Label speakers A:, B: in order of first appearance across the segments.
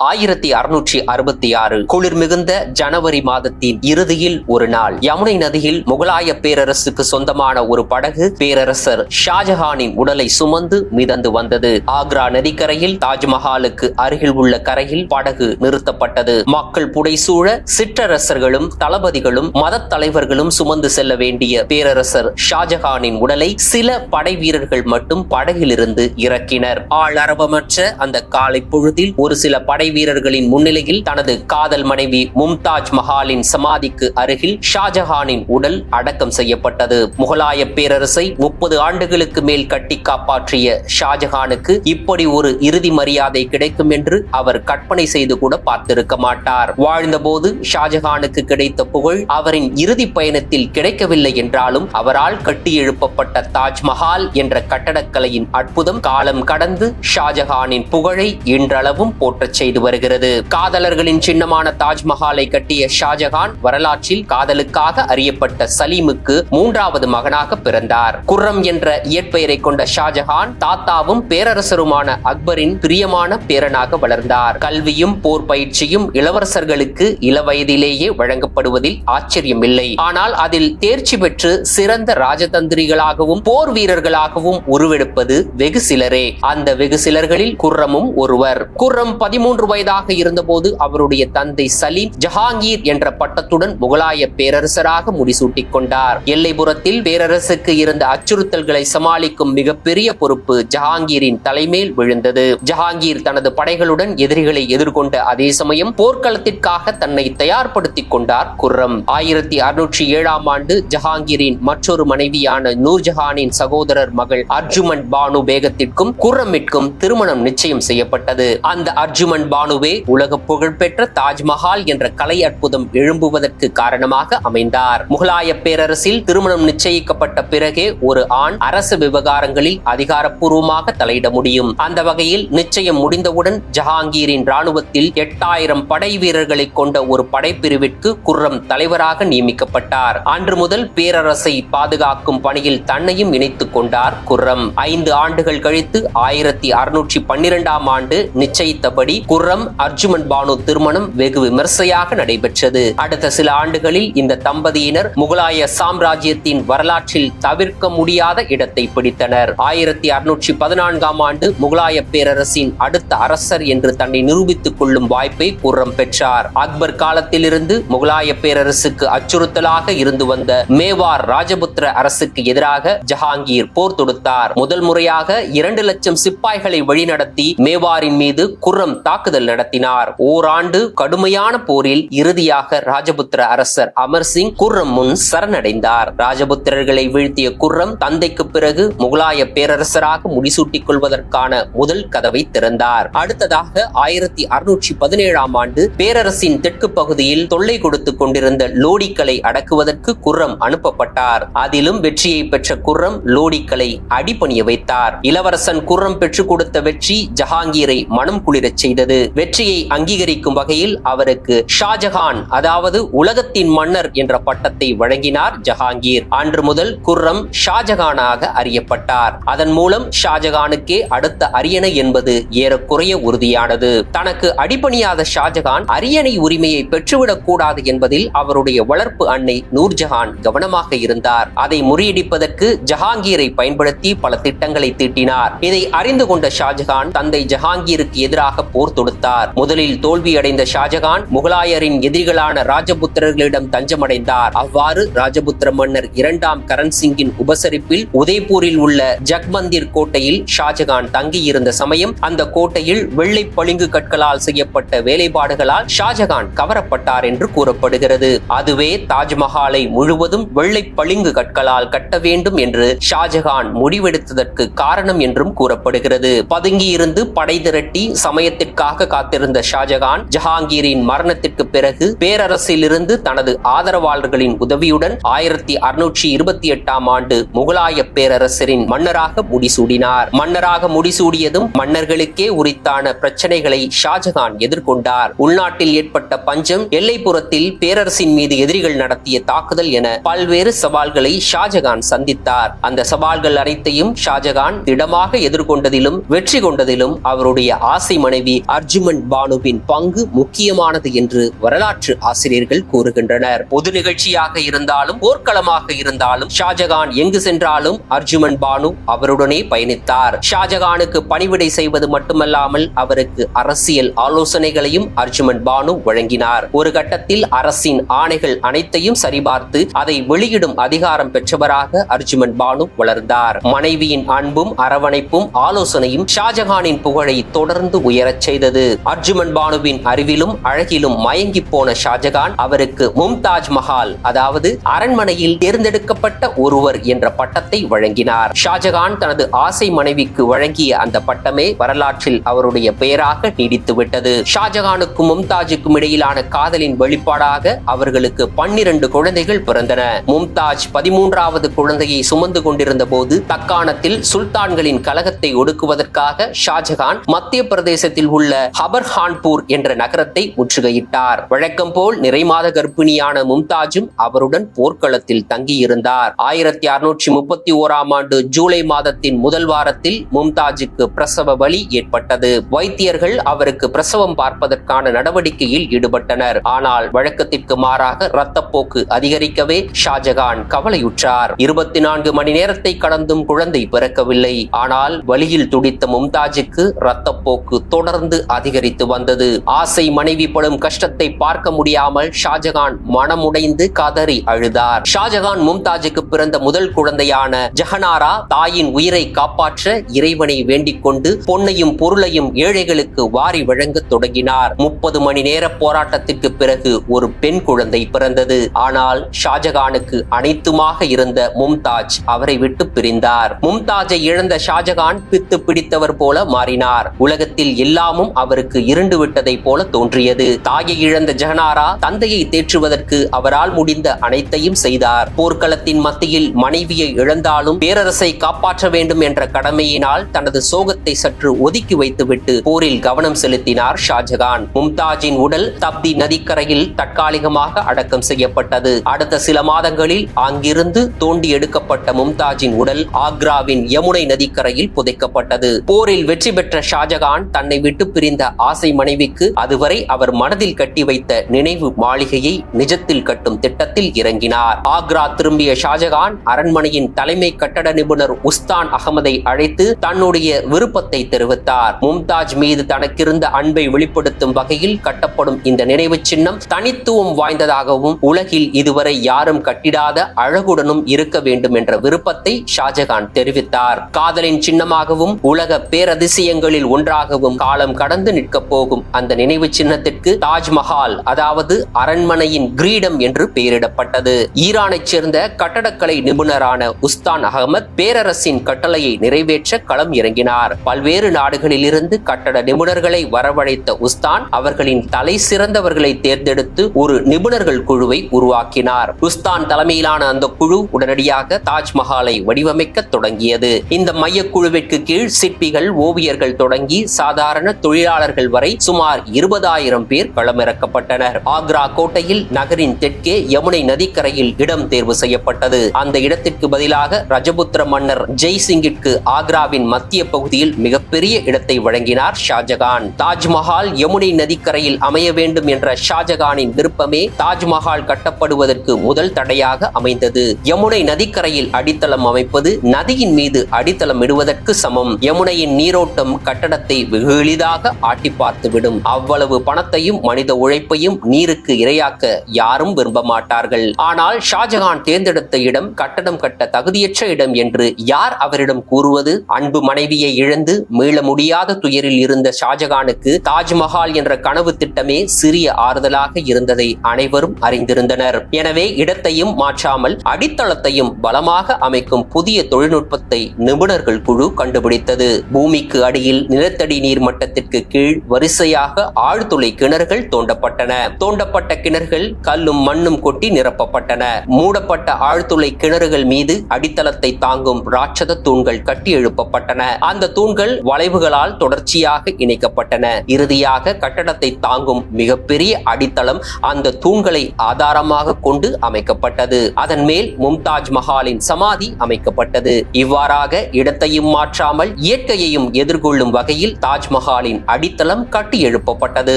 A: ஆயிரத்தி அறுநூற்றி அறுபத்தி ஆறு குளிர் மிகுந்த ஜனவரி மாதத்தின் இறுதியில் ஒரு நாள். யமுனை நதியில் முகலாய பேரரசுக்கு சொந்தமான ஒரு படகு பேரரசர் ஷாஜஹானின் உடலை சுமந்து மிதந்து வந்தது. ஆக்ரா நதிக்கரையில் தாஜ்மஹாலுக்கு அருகில் உள்ள கரையில் படகு நிறுத்தப்பட்டது. மக்கள் புடைசூழ சிற்றரசர்களும் தளபதிகளும் மத தலைவர்களும் சுமந்து செல்ல வேண்டிய பேரரசர் ஷாஜஹானின் உடலை சில படை வீரர்கள் மட்டும் படகிலிருந்து இறக்கினர். ஆள் அரபமற்ற அந்த காலை பொழுதில் ஒரு சில படை வீரர்களின் முன்னிலையில் தனது காதல் மனைவி மும்தாஜ் மஹாலின் சமாதிக்கு அருகில் ஷாஜஹானின் உடல் அடக்கம் செய்யப்பட்டது. முகலாய பேரரசை முப்பது ஆண்டுகளுக்கு மேல் கட்டி காப்பாற்றிய ஷாஜஹானுக்கு இப்படி ஒரு இறுதி மரியாதை கிடைக்கும் என்று அவர் கற்பனை செய்து கூட பார்த்திருக்க மாட்டார். வாழ்ந்தபோது ஷாஜஹானுக்கு கிடைத்த புகழ் அவரின் இறுதி பயணத்தில் கிடைக்கவில்லை என்றாலும் அவரால் கட்டி எழுப்பப்பட்ட தாஜ்மஹால் என்ற கட்டடக்கலையின் அற்புதம் காலம் கடந்து ஷாஜஹானின் புகழை இன்றளவும் போற்றச் செய்து வருகிறது. காதலர்களின் சின்னமான தாஜ்மஹாலை கட்டிய ஷாஜஹான் வரலாற்றில் காதலுக்காக அறியப்பட்ட சலீமுக்கு மூன்றாவது மகனாக பிறந்தார். குர்ரம் என்ற இயற்பெயரை கொண்ட ஷாஜஹான் தாத்தாவும் பேரரசருமான அக்பரின் பிரியமான பேரனாக வளர்ந்தார். கல்வியும் போர் பயிற்சியும் இளவரசர்களுக்கு இளவயதிலேயே வழங்கப்படுவதில் ஆச்சரியமில்லை. ஆனால் அதில் தேர்ச்சி பெற்று சிறந்த ராஜதந்திரிகளாகவும் போர் வீரர்களாகவும் உருவெடுப்பது வெகு சிலரே. அந்த வெகு சிலர்களில் குர்ரமும் ஒருவர். குர்ரம் பதிமூன்று வயதாக இருந்தபோது அவருடைய தந்தை சலீம் ஜஹாங்கீர் என்ற பட்டத்துடன் முகலாய பேரரசராக முடிசூட்டிக் கொண்டார். எல்லைப்புறத்தில் பேரரசுக்கு இருந்த அச்சுறுத்தல்களை சமாளிக்கும் மிகப்பெரிய பொறுப்பு ஜஹாங்கீரின் தலைமேல் விழுந்தது. ஜஹாங்கீர் தனது படைகளுடன் எதிரிகளை எதிர்கொண்ட அதே சமயம் போர்க்களத்திற்காக தன்னை தயார்படுத்திக் கொண்டார் குர்ரம். ஆயிரத்தி அறுநூற்றி ஏழாம் ஆண்டு ஜஹாங்கீரின் மற்றொரு மனைவியான நூர்ஜஹானின் சகோதரர் மகள் அர்ஜுமன் பானு பேகத்திற்கும் குர்ரமிற்கும் திருமணம் நிச்சயம் செய்யப்பட்டது. அந்த அர்ஜுமன் பானுவே உலக புகழ்பெற்ற தாஜ்மஹால் என்ற கலை அற்புதம் எழும்புவதற்கு காரணமாக அமைந்தார். முகலாய பேரரசில் திருமணம் நிச்சயிக்கப்பட்ட பிறகே ஒரு ஆண் அரசு விவகாரங்களில் அதிகாரப்பூர்வமாக தலையிட முடியும். அந்த வகையில் நிச்சயம் முடிந்தவுடன் ஜஹாங்கீரின் ராணுவத்தில் எட்டாயிரம் படை வீரர்களை கொண்ட ஒரு படைப்பிரிவிற்கு குர்ரம் தலைவராக நியமிக்கப்பட்டார். அன்று முதல் பேரரசை பாதுகாக்கும் பணியில் தன்னையும் இணைத்துக் கொண்டார் குர்ரம். ஐந்து ஆண்டுகள் கழித்து ஆயிரத்தி அறுநூற்றி பன்னிரெண்டாம் ஆண்டு நிச்சயித்தபடி குர்ரம் அர்ஜுமன் பானு திருமணம் வெகு விமர்சையாக நடைபெற்றது. அடுத்த சில ஆண்டுகளில் இந்த தம்பதியினர் முகலாய சாம்ராஜ்யத்தின் வரலாற்றில் தவிர்க்க முடியாத இடத்தை பிடித்தனர். ஆயிரத்தி அறுநூற்றி பதினான்காம் ஆண்டு முகலாய பேரரசின் அடுத்த அரசர் என்று தன்னை நிரூபித்துக் கொள்ளும் வாய்ப்பை குர்ரம் பெற்றார். அக்பர் காலத்திலிருந்து முகலாய பேரரசுக்கு அச்சுறுத்தலாக இருந்து வந்த மேவார் ராஜபுத்திர அரசுக்கு எதிராக ஜஹாங்கீர் போர் தொடுத்தார். முதல் முறையாக இரண்டு லட்சம் சிப்பாய்களை வழிநடத்தி மேவாரின் மீது குர்ரம் தாக்குதல் நடத்தினார். ஓராண்டு கடுமையான போரில் இறுதியாக ராஜபுத்திர அரசர் அமர் சிங் குர்ரம் முன் சரணடைந்தார். ராஜபுத்திரர்களை வீழ்த்திய குர்ரம் தந்தைக்கு பிறகு முகலாய பேரரசராக முடிசூட்டிக் கொள்வதற்கான முதல் கதவை திறந்தார். அடுத்ததாக ஆயிரத்தி அறுநூற்றி பதினேழாம் ஆண்டு பேரரசின் தெற்கு பகுதியில் தொல்லை கொடுத்து கொண்டிருந்த லோடிக்களை அடக்குவதற்கு குர்ரம் அனுப்பப்பட்டார். அதிலும் வெற்றியை பெற்ற குர்ரம் லோடிக்களை அடிபணிய வைத்தார். இளவரசன் குர்ரம் பெற்றுக் கொடுத்த வெற்றி ஜஹாங்கீரை மனம் குளிரச் செய்தது. வெற்றியை அங்கீகரிக்கும் வகையில் அவருக்கு ஷாஜஹான் அதாவது உலகத்தின் மன்னர் என்ற பட்டத்தை வழங்கினார் ஜஹாங்கீர். அன்று முதல் குர்ரம் ஷாஜஹானாக அறியப்பட்டார். அதன் மூலம் ஷாஜஹானுக்கே அடுத்த அரியணை என்பது ஏறக்குறைய உறுதியானது. தனக்கு அடிபணியாத ஷாஜஹான் அரியணை உரிமையை பெற்றுவிடக் கூடாது என்பதில் அவருடைய வளர்ப்பு அன்னை நூர்ஜஹான் கவனமாக இருந்தார். அதை முறியடிப்பதற்கு ஜஹாங்கீரை பயன்படுத்தி பல திட்டங்களை தீட்டினார். இதை அறிந்து கொண்ட ஷாஜஹான் தந்தை ஜஹாங்கீருக்கு எதிராக போர் தொடுத்தார். முதலில் தோல்வியடைந்த ஷாஜகான் முகலாயரின் எதிரிகளான ராஜபுத்திரர்களிடம் தஞ்சமடைந்தார். அவ்வாறு ராஜபுத்திர மன்னர் இரண்டாம் கரண் சிங்கின் உபசரிப்பில் உதய்பூரில் உள்ள ஜக்மந்திர் கோட்டையில் ஷாஜகான் தங்கியிருந்த சமயம் அந்த கோட்டையில் வெள்ளை பளிங்கு கற்களால் செய்யப்பட்ட வேலைப்பாடுகளால் ஷாஜகான் கவரப்பட்டார் என்று கூறப்படுகிறது. அதுவே தாஜ்மஹாலை முழுவதும் வெள்ளை பளிங்கு கற்களால் கட்ட வேண்டும் என்று ஷாஜகான் முடிவெடுத்ததற்கு காரணம் என்றும் கூறப்படுகிறது. பதுங்கியிருந்து படை திரட்டி சமயத்திற்காக காத்திருந்த ஷாஜகான் ஜஹாங்கீரின் மரணத்திற்கு பிறகு பேரரசிலிருந்து தனது ஆதரவாளர்களின் உதவியுடன் ஆயிரத்தி அறுநூற்றி இருபத்தி எட்டாம் ஆண்டு முகலாய பேரரசரின் மன்னராக முடிசூடினார். மன்னராக முடிசூடியதும் மன்னர்களுக்கே உரித்தான பிரச்சனைகளை ஷாஜகான் எதிர்கொண்டார். உள்நாட்டில் ஏற்பட்ட பஞ்சம் எல்லைப்புறத்தில் பேரரசின் மீது எதிரிகள் நடத்திய தாக்குதல் என பல்வேறு சவால்களை ஷாஜகான் சந்தித்தார். அந்த சவால்கள் அனைத்தையும் ஷாஜகான் திடமாக எதிர்கொண்டதிலும் வெற்றி கொண்டதிலும் அவருடைய ஆசை மனைவி அர்ஜுமன் பானுவின் பங்கு முக்கியமானது என்று வரலாற்று ஆசிரியர்கள் கூறுகின்றனர். பொது நிகழ்ச்சியாக இருந்தாலும் போர்க்களமாக இருந்தாலும் ஷாஜகான் எங்கு சென்றாலும் அர்ஜுமன் பானு அவருடனே பயணித்தார். ஷாஜகானுக்கு பணிவிடை செய்வது மட்டுமல்லாமல் அவருக்கு அரசியல் ஆலோசனைகளையும் அர்ஜுமன் பானு வழங்கினார். ஒரு கட்டத்தில் அரசின் ஆணைகள் அனைத்தையும் சரிபார்த்து அதை வெளியிடும் அதிகாரம் பெற்றவராக அர்ஜுமன் பானு வளர்ந்தார். மனைவியின் அன்பும் அரவணைப்பும் ஆலோசனையும் ஷாஜகானின் புகழை தொடர்ந்து உயரச் செய்தது அர்ஜுமன் பானுவின் அறிவிலும் அழகிலும் மயங்கி போன ஷாஜகான் அவருக்கு மும்தாஜ் மஹால் அதாவது அரண்மனையில் தேர்ந்தெடுக்கப்பட்ட ஒருவர் என்ற பட்டத்தை வழங்கினார். ஷாஜகான் தனது ஆசை மனைவிக்கு வழங்கிய அந்த பட்டமே வரலாற்றில் அவருடைய பெயராக நீடித்துவிட்டது. ஷாஜகானுக்கும் மும்தாஜுக்கும் இடையிலான காதலின் வெளிப்பாடாக அவர்களுக்கு பன்னிரண்டு குழந்தைகள் பிறந்தன. மும்தாஜ் பதிமூன்றாவது குழந்தையை சுமந்து கொண்டிருந்த போது தக்காணத்தில் சுல்தான்களின் கலகத்தை ஒடுக்குவதற்காக ஷாஜகான் மத்திய பிரதேசத்தில் உள்ள ஹபர்ஹான்பூர் என்ற நகரத்தை முற்றுகையிட்டார். வழக்கம் போல் நிறைமாத கர்ப்பிணியான மும்தாஜும் அவருடன் போர்க்களத்தில் தங்கியிருந்தார். ஆயிரத்தி அறுநூற்றி முப்பத்தி ஓராம் ஆண்டு ஜூலை மாதத்தின் முதல் வாரத்தில் மும்தாஜுக்கு பிரசவ வலி ஏற்பட்டது. வைத்தியர்கள் அவருக்கு பிரசவம் பார்ப்பதற்கான நடவடிக்கையில் ஈடுபட்டனர். ஆனால் வழக்கத்திற்கு மாறாக இரத்தப்போக்கு அதிகரிக்கவே ஷாஜகான் கவலையுற்றார். இருபத்தி நான்கு மணி நேரத்தை கடந்தும் குழந்தை பிறக்கவில்லை. ஆனால் வழியில் துடித்த மும்தாஜுக்கு இரத்தப்போக்கு தொடர்ந்து அதிகரித்து வந்தது. ஆசை மனைவி படும் கஷ்டத்தை பார்க்க முடியாமல் ஷாஜகான் மனமுடைந்து கதறி அழுதார். ஷாஜகான் மும்தாஜுக்கு பிறந்த முதல் குழந்தையான ஜஹனாரா தாயின் உயிரை காப்பாற்ற இறைவனை வேண்டிக் கொண்டு பொன்னையும் பொருளையும் ஏழைகளுக்கு வாரி வழங்க தொடங்கினார். முப்பது மணி நேர போராட்டத்திற்கு பிறகு ஒரு பெண் குழந்தை பிறந்தது. ஆனால் ஷாஜகானுக்கு அனைத்துமாக இருந்த மும்தாஜ் அவரை விட்டு பிரிந்தார். மும்தாஜை இழந்த ஷாஜகான் பித்து பிடித்தவர் போல மாறினார். உலகத்தில் எல்லாமும் அவருக்கு இருண்டு விட்டதை போல தோன்றியது. தாயை இழந்த ஜெகனாரா தந்தையை தேற்றுவதற்கு அவரால் முடிந்த அனைத்தையும் செய்தார். போர்க்களத்தின் மத்தியில் மனைவியை இழந்தாலும் பேரரசை காப்பாற்ற வேண்டும் என்ற கடமையினால் தனது சோகத்தை சற்று ஒதுக்கி வைத்துவிட்டு போரில் கவனம் செலுத்தினார் ஷாஜகான். மும்தாஜின் உடல் தப்தி நதிக்கரையில் தற்காலிகமாக அடக்கம் செய்யப்பட்டது. அடுத்த சில மாதங்களில் அங்கிருந்து தோண்டி எடுக்கப்பட்ட மும்தாஜின் உடல் ஆக்ராவின் யமுனை நதிக்கரையில் புதைக்கப்பட்டது. போரில் வெற்றி பெற்ற ஷாஜகான் தன்னை விட்டு பிரிந்த ஆசை மனைவிக்கு அதுவரை அவர் மனதில் கட்டி வைத்த நினைவு மாளிகையை நிஜத்தில் கட்டும் திட்டத்தில் இறங்கினார். ஆக்ரா திரும்பிய ஷாஜகான் அரண்மனையின் தலைமை கட்டட நிபுணர் உஸ்தான் அகமதை அழைத்து தன்னுடைய விருப்பத்தை தெரிவித்தார். மும்தாஜ் மீது தனக்கிருந்த அன்பை வெளிப்படுத்தும் வகையில் கட்டப்படும் இந்த நினைவு சின்னம் தனித்துவம் வாய்ந்ததாகவும் உலகில் இதுவரை யாரும் கட்டிடாத அழகுடனும் இருக்க வேண்டும் என்ற விருப்பத்தை ஷாஜகான் தெரிவித்தார். காதலின் சின்னமாகவும் உலக பேரதிசயங்களில் ஒன்றாகவும் காலம் கடந்து நிற்கப் போகும் அந்த நினைவு சின்னத்திற்கு தாஜ்மஹால் அதாவது அரண்மனையின் கிரீடம் என்று பெயரிடப்பட்டது. ஈரானைச் சேர்ந்த கட்டடக்கலை நிபுணரான உஸ்தான் அகமத் பேரரசின் கட்டளையை நிறைவேற்ற களம் இறங்கினார். பல்வேறு நாடுகளிலிருந்து கட்டட நிபுணர்களை வரவழைத்த உஸ்தான் அவர்களின் தலை சிறந்தவர்களை தேர்ந்தெடுத்து ஒரு நிபுணர்கள் குழுவை உருவாக்கினார். உஸ்தான் தலைமையிலான அந்த குழு உடனடியாக தாஜ்மஹாலை வடிவமைக்க தொடங்கியது. இந்த மையக்குழுவிற்கு கீழ் சிற்பிகள் ஓவியர்கள் தொடங்கி சாதாரண தொழில் தொழிலாளர்கள் வரை சுமார் இருபதாயிரம் பேர் களமிறக்கப்பட்டனர். ஆக்ரா கோட்டையில் நகரின் தெற்கே யமுனை நதிக்கரையில் இடம் தேர்வு செய்யப்பட்டது. அந்த இடத்திற்கு பதிலாக ரஜபுத்திர மன்னர் ஜெய்சிங்கிற்கு ஆக்ராவின் மத்திய பகுதியில் மிகப்பெரிய இடத்தை வழங்கினார் ஷாஜகான். தாஜ்மஹால் யமுனை நதிக்கரையில் அமைய வேண்டும் என்ற ஷாஜகானின் விருப்பமே தாஜ்மஹால் கட்டப்படுவதற்கு முதல் தடையாக அமைந்தது. யமுனை நதிக்கரையில் அடித்தளம் அமைப்பது நதியின் மீது அடித்தளம் இடுவதற்கு சமம். யமுனையின் நீரோட்டம் கட்டடத்தை வெகு எளிதாக ஆட்டி பார்த்துவிடும். அவ்வளவு பணத்தையும் மனித உழைப்பையும் நீருக்கு இரையாக்க யாரும் விரும்ப மாட்டார்கள். ஆனால் ஷாஜகான் தேர்ந்தெடுத்த இடம் கட்டடம் கட்ட தகுதியற்ற இடம் என்று யார் அவரிடம் கூறுவது? அன்பு மனைவியை இழந்து மீள முடியாத துயரில் இருந்த ஷாஜகானுக்கு தாஜ்மஹால் என்ற கனவு திட்டமே சிறிய ஆறுதலாக இருந்ததை அனைவரும் அறிந்திருந்தனர். எனவே இடத்தையும் மாற்றாமல் அடித்தளத்தையும் பலமாக அமைக்கும் புதிய தொழில்நுட்பத்தை நிபுணர்கள் குழு கண்டுபிடித்தது. பூமிக்கு அடியில் நிலத்தடி நீர் மட்டத்திற்கு கீழ் வரிசையாக ஆழ்துளை கிணறுகள் தோண்டப்பட்டன. தோண்டப்பட்ட கிணறுகள் கல்லும் மண்ணும் கொட்டி நிரப்பப்பட்டன. மூடப்பட்ட ஆழ்துளை கிணறுகள் மீது அடித்தளத்தை தாங்கும் ராட்சத தூண்கள் கட்டி எழுப்பப்பட்டன. அந்த தூண்கள் வளைவுகளால் தொடர்ச்சியாக இணைக்கப்பட்டன. இறுதியாக கட்டடத்தை தாங்கும் மிகப்பெரிய அடித்தளம் அந்த தூண்களை ஆதாரமாக கொண்டு அமைக்கப்பட்டது. அதன் மேல் மும்தாஜ் மஹாலின் சமாதி அமைக்கப்பட்டது. இவ்வாறாக இடத்தையும் மாற்றாமல் இயற்கையையும் எதிர்கொள்ளும் வகையில் தாஜ்மஹாலின் அடித்தளம் கட்டி எழுப்பப்பட்டது.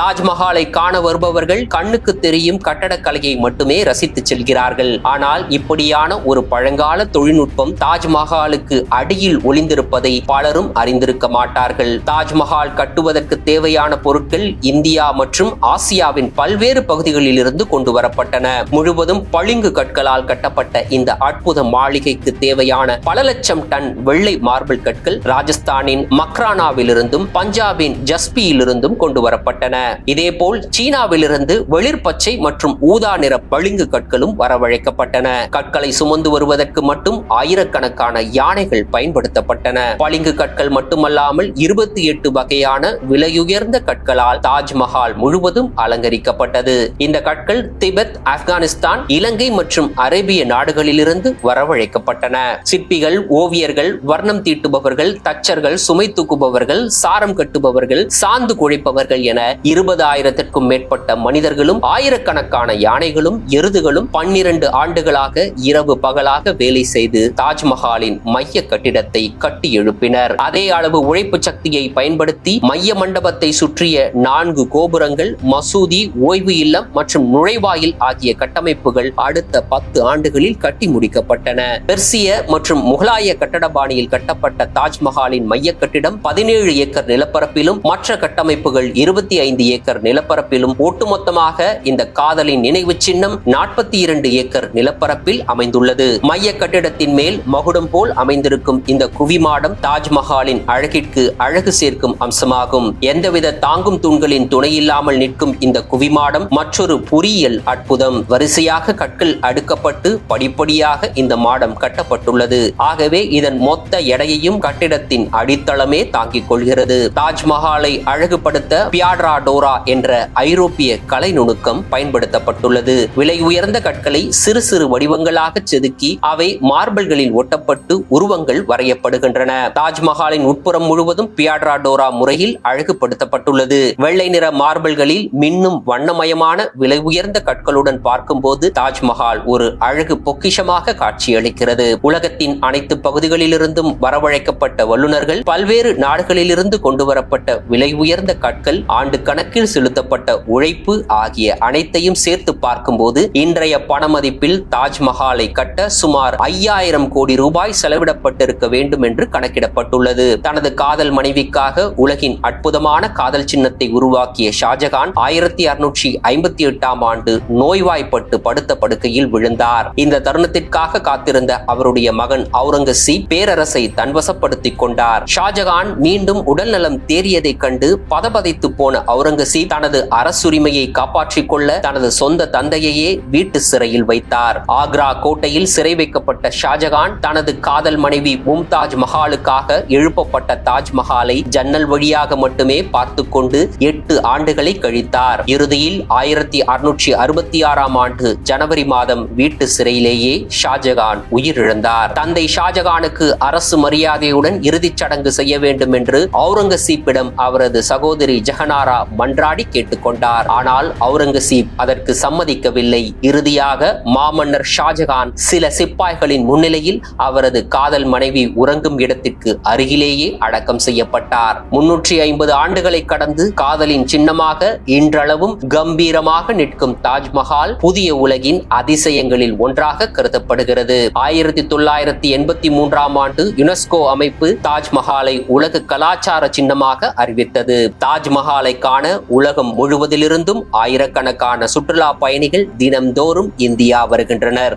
A: தாஜ்மஹாலை காண வருபவர்கள் கண்ணுக்கு தெரியும் கட்டடக்கலையை மட்டுமே ரசித்து செல்கிறார்கள். ஆனால் இப்படியான ஒரு பழங்கால தொழில்நுட்பம் தாஜ்மஹாலுக்கு அடியில் ஒளிந்திருப்பதை பலரும் அறிந்திருக்க மாட்டார்கள். தாஜ்மஹால் கட்டுவதற்கு தேவையான பொருட்கள் இந்தியா மற்றும் ஆசியாவின் பல்வேறு பகுதிகளில் இருந்து கொண்டு வரப்பட்டன. முழுவதும் பளிங்கு கற்களால் கட்டப்பட்ட இந்த அற்புத மாளிகைக்கு தேவையான பல லட்சம் டன் வெள்ளை மார்பிள் கற்கள் ராஜஸ்தானின் மக்ரானாவிலிருந்தும் பஞ்சாபின் ஜஸ்பியிலிருந்தும் கொண்டு வரப்பட்டன இதேபோல் சீனாவிலிருந்து வெளிர் பச்சை மற்றும் ஊதா நிற பளிங்கு கற்களும் வரவழைக்கப்பட்டன. கற்களை சுமந்து வருவதற்கு மட்டும் ஆயிரக்கணக்கான யானைகள் பயன்படுத்தப்பட்டன. பளிங்கு கற்கள் மட்டுமல்லாமல் இருபத்தி எட்டு வகையான விலையுயர்ந்த கற்களால் தாஜ்மஹால் முழுவதும் அலங்கரிக்கப்பட்டது. இந்த கற்கள் திபெத் ஆப்கானிஸ்தான் இலங்கை மற்றும் அரேபிய நாடுகளிலிருந்து வரவழைக்கப்பட்டன. சிற்பிகள் ஓவியர்கள் வர்ணம் தீட்டுபவர்கள் தச்சர்கள் சுமை தூக்குபவர்கள் சாரம் கட்டுபவர்கள் சாந்து குழைப்பவர்கள் என இருபது ஆயிரத்திற்கும் மேற்பட்ட மனிதர்களும் ஆயிரக்கணக்கான யானைகளும் எருதுகளும் பன்னிரண்டு ஆண்டுகளாக இரவு பகலாக வேலை செய்து தாஜ்மஹாலின் மைய கட்டிடத்தை கட்டி எழுப்பினர். அதே அளவு உழைப்பு சக்தியை பயன்படுத்தி மைய மண்டபத்தை சுற்றிய நான்கு கோபுரங்கள் மசூதி ஓய்வு இல்லம் மற்றும் நுழைவாயில் ஆகிய கட்டமைப்புகள் அடுத்த பத்து ஆண்டுகளில் கட்டி முடிக்கப்பட்டன. பெர்சிய மற்றும் முகலாய கட்டட பாணியில் கட்டப்பட்ட தாஜ்மஹாலின் மைய கட்டிடம் பதினேழு ஏக்கர் நிலப்பரப்பிலும் மற்ற கட்டமைப்புகள் இருபத்தி ஐந்து ஏக்கர் நிலப்பரப்பிலும் ஒட்டுமொத்தமாக இந்த காதலின் நினைவு சின்னம் நாற்பத்தி இரண்டு ஏக்கர் நிலப்பரப்பில் அமைந்துள்ளது. மைய கட்டிடத்தின் மேல் மகுடம் போல் அமைந்திருக்கும் இந்த குவிமாடம் தாஜ்மஹாலின் அழகிற்கு அழகு சேர்க்கும் அம்சமாகும். எந்தவித தாங்கும் தூண்களின் துணையில்லாமல் நிற்கும் இந்த குவிமாடம் மற்றொரு பொறியியல் அற்புதம். வரிசையாக கற்கள் அடுக்கப்பட்டு படிப்படியாக இந்த மாடம் கட்டப்பட்டுள்ளது. ஆகவே இதன் மொத்த எடையையும் கட்டிடத்தின் அடித்தளமே தாங்கிக் கொள்கிறது. தாஜ்மஹால் அழகுபடுத்த பியாட்ரா டோரா என்ற ஐரோப்பிய கலை நுணுக்கம் பயன்படுத்தப்பட்டுள்ளது. விலை உயர்ந்த கற்களை சிறு சிறு வடிவங்களாக செதுக்கி அவை மார்பல்களில் ஒட்டப்பட்டு உருவங்கள் வரையப்படுகின்றன. தாஜ்மஹாலின் உட்புறம் முழுவதும் பியாட்ரா டோரா முறையில் அழகுபடுத்தப்பட்டுள்ளது. வெள்ளை நிற மார்பல்களில் மின்னும் வண்ணமயமான விலை உயர்ந்த கற்களுடன் பார்க்கும்போது தாஜ்மஹால் ஒரு அழகு பொக்கிஷமாக காட்சியளிக்கிறது. உலகத்தின் அனைத்து பகுதிகளிலிருந்தும் வரவழைக்கப்பட்ட வல்லுநர்கள் பல்வேறு நாடுகளிலிருந்து கொண்டு வரப்பட்ட விலை உயர்ந்த கற்கள் ஆண்டு கணக்கில் செலுத்தப்பட்ட உழைப்பு ஆகிய அனைத்தையும் சேர்த்து பார்க்கும்போது இன்றைய பணமதிப்பில் தாஜ்மஹாலை கட்ட சுமார் ஐயாயிரம் கோடி ரூபாய் செலவிடப்பட்டிருக்க வேண்டும் என்று கணக்கிடப்பட்டுள்ளது. தனது காதல் மனைவிக்காக உலகின் அற்புதமான காதல் சின்னத்தை உருவாக்கிய ஷாஜகான் ஆயிரத்தி அறுநூற்றி ஐம்பத்தி எட்டாம் ஆண்டு நோய்வாய்ப்பட்டு படுத்த படுக்கையில் விழுந்தார். இந்த தருணத்திற்காக காத்திருந்த அவருடைய மகன் அவுரங்கசீப் பேரரசை தன்வசப்படுத்திக் கொண்டார். ஷாஜகான் மீண்டும் உடல்நலம் தேறியதைக் கண்டு பதபதைத்து போன அவுரங்கசீப் தனது அரசுரிமையை காப்பாற்றிக் கொள்ள தனது சொந்த தந்தையையே வீட்டு சிறையில் வைத்தார். ஆக்ரா கோட்டையில் சிறை வைக்கப்பட்ட ஷாஜகான் தனது காதல் மனைவி மும்தாஜ் மஹாலுக்காக எழுப்பப்பட்ட தாஜ்மஹாலை ஜன்னல் வழியாக மட்டுமே பார்த்து கொண்டு எட்டு ஆண்டுகளை கழித்தார். இறுதியில் ஆயிரத்தி அறுநூற்றி அறுபத்தி ஆறாம் ஆண்டு ஜனவரி மாதம் வீட்டு சிறையிலேயே ஷாஜகான் உயிரிழந்தார். தந்தை ஷாஜகானுக்கு அரசு மரியாதையுடன் இறுதிச் சடங்கு செய்ய வேண்டும் என்று அவுரங்கசீப்பிடம் அவரது சகோதரி ஜெகனாரா மன்றாடி கேட்டுக்கொண்டார். ஆனால் அவுரங்கசீப் அதற்கு சம்மதிக்கவில்லை. இறுதியாக மாமன்னர் ஷாஜகான் சில சிப்பாய்களின் முன்னிலையில் அவரது காதல் மனைவி உறங்கும் இடத்திற்கு அருகிலேயே அடக்கம் செய்யப்பட்டார். முன்னூற்றி ஐம்பது ஆண்டுகளை கடந்து காதலின் சின்னமாக இன்றளவும் கம்பீரமாக நிற்கும் தாஜ்மஹால் புதிய உலகின் அதிசயங்களில் ஒன்றாக கருதப்படுகிறது. ஆயிரத்தி தொள்ளாயிரத்தி எண்பத்தி மூன்றாம் ஆண்டு யுனெஸ்கோ அமைப்பு தாஜ்மஹாலை உலக கலாச்சார சின்னமாக அறிவித்தது. தாஜ்மஹாலை காண உலகம் முழுவதிலிருந்தும் ஆயிரக்கணக்கான சுற்றுலா பயணிகள் தினம்தோறும் இந்தியா வருகின்றனர்.